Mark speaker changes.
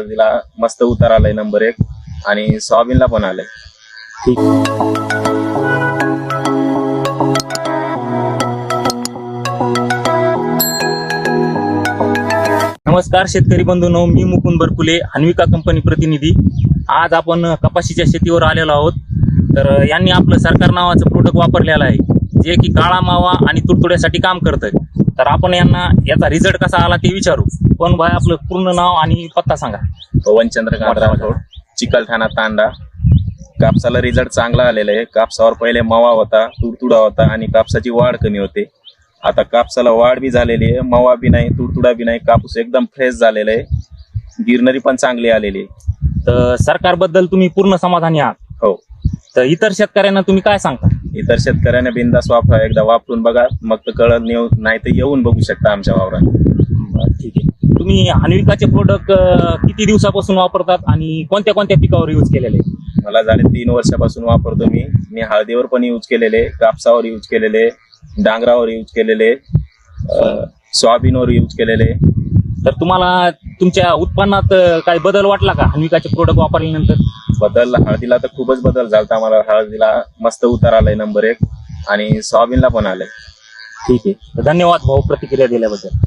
Speaker 1: दिला मस्त उतार आलाय नंबर एक. आणि सोयाबीनला पण आलाय.
Speaker 2: ठीक नमस्कार शेतकरी बंधूंनो मी मुकुंद बरकुले अन्विका कंपनी प्रतिनिधी. आज आपण कपाशीच्या शेतीवर आलेलो आहोत. तर यांनी आपलं सरकार नावाचं प्रोडक्ट वापरलेलं आहे. जे की काळा मावा आणि तुडतुड्यासाठी काम करतंय. तर आपण यांना याचा रिझल्ट कसा आला ते विचारू. पण भाई आपलं पूर्ण नाव आणि पत्ता सांगा.
Speaker 1: पवन चंद्रकांत राठोड चिकलठाणा तांडा. कापसाला रिझल्ट चांगला आलेला आहे. कापसावर पहिले मवा होता तुडतुडा होता आणि कापसाची वाढ कमी होते. आता कापसाला वाढ बी झालेली आहे. मवा बी नाही तुडतुडा बी नाही. कापूस एकदम फ्रेश झालेला आहे. गिरनरी पण चांगली आलेली आहे.
Speaker 2: तर सरकारबद्दल तुम्ही पूर्ण समाधानी आहात.
Speaker 1: हो.
Speaker 2: तर इतर शेतकऱ्यांना तुम्ही काय सांगता?
Speaker 1: इतर शेतकऱ्याने बिंदास वापरा एकदा वापरून बघा. मग कळत नेऊ नाही तर येऊन बघू शकता आमच्या वावरात.
Speaker 2: बरं, ठीक आहे. तुम्ही अन्विकाचे प्रोडक्ट किती दिवसापासून वापरतात आणि कोणत्या कोणत्या पिकावर यूज केलेले?
Speaker 1: मला झाले तीन वर्षापासून वापरतो मी. मी हळदीवर पण यूज केलेले कापसावर यूज केलेले डांगरावर यूज केलेले अं, सोयाबीनवर यूज केलेले.
Speaker 2: तर तुम्हाला तुमच्या उत्पन्नात काही बदल वाटला का? अन्विकाचे प्रोडक्ट वापरल्यानंतर?
Speaker 1: बदल हळदीला तर खूपच बदल झाला मला हळदीला मस्त उतार आलाय नंबर एक. आणि सोयाबीनला पण आलाय.
Speaker 2: ठीक आहे. तर धन्यवाद भाऊ प्रतिक्रिया दिल्याबद्दल.